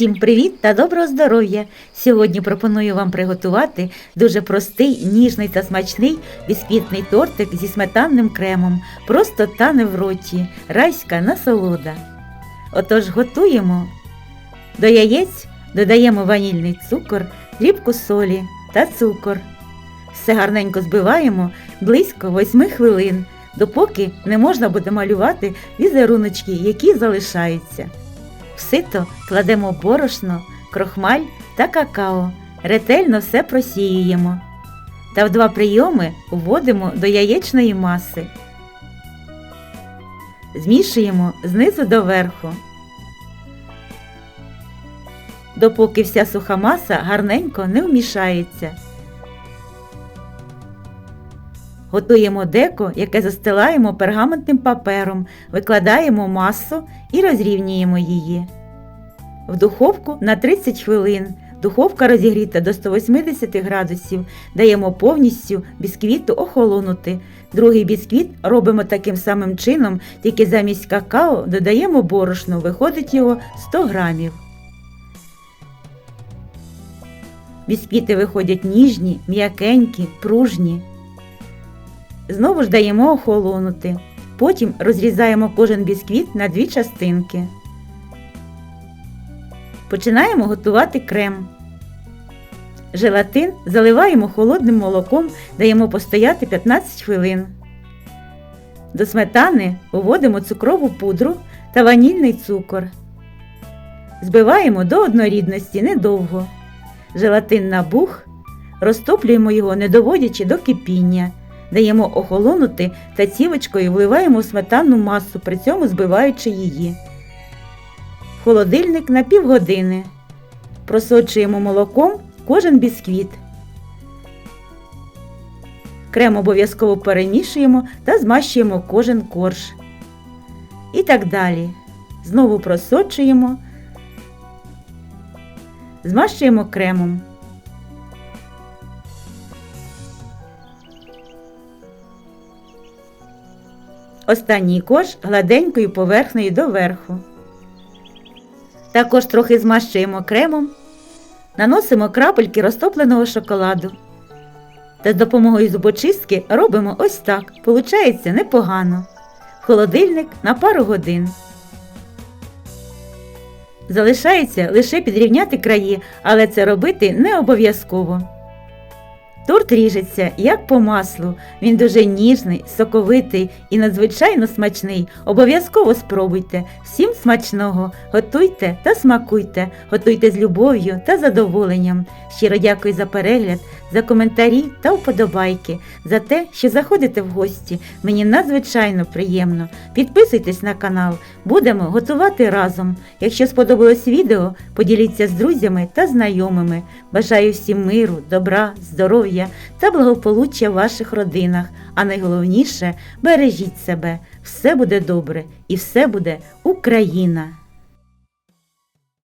Всім привіт та доброго здоров'я! Сьогодні пропоную вам приготувати дуже простий, ніжний та смачний бісквітний тортик зі сметанним кремом. Просто тане в роті, райська насолода. Отож готуємо. До яєць додаємо ванільний цукор, дрібку солі та цукор. Все гарненько збиваємо близько 8 хвилин, допоки не можна буде малювати візеруночки, які залишаються. В сито кладемо борошно, крохмаль та какао. Ретельно все просіюємо. Та в два прийоми вводимо до яєчної маси. Змішуємо знизу до верху. Допоки вся суха маса гарненько не вмішається. Готуємо деко, яке застилаємо пергаментним папером, викладаємо масу і розрівнюємо її. В духовку на 30 хвилин. Духовка розігріта до 180 градусів. Даємо повністю бісквіту охолонути. Другий бісквіт робимо таким самим чином, тільки замість какао додаємо борошно, виходить його 100 грамів. Бісквіти виходять ніжні, м'якенькі, пружні. Знову ж даємо охолонути. Потім розрізаємо кожен бісквіт на дві частинки. Починаємо готувати крем. Желатин заливаємо холодним молоком, даємо постояти 15 хвилин. До сметани вводимо цукрову пудру та ванільний цукор. Збиваємо до однорідності недовго. Желатин набух, розтоплюємо його, не доводячи до кипіння. Даємо охолонути та цівочкою вливаємо в сметанну масу, при цьому збиваючи її. Холодильник на півгодини. Просочуємо молоком кожен бісквіт. Крем обов'язково перемішуємо та змащуємо кожен корж. І так далі. Знову просочуємо, змащуємо кремом. Останній корж гладенькою поверхнею доверху. Також трохи змащуємо кремом, наносимо крапельки розтопленого шоколаду. Та з допомогою зубочистки робимо ось так. Получається непогано. Холодильник на пару годин. Залишається лише підрівняти краї, але це робити не обов'язково. Торт ріжеться як по маслу. Він дуже ніжний, соковитий і надзвичайно смачний. Обов'язково спробуйте. Всім смачного! Готуйте та смакуйте, готуйте з любов'ю та задоволенням. Щиро дякую за перегляд, за коментарі та вподобайки, за те, що заходите в гості. Мені надзвичайно приємно. Підписуйтесь на канал, будемо готувати разом. Якщо сподобалось відео, поділіться з друзями та знайомими. Бажаю всім миру, добра, здоров'я та благополуччя в ваших родинах. А найголовніше бережіть себе. Все буде добре і все буде Україна!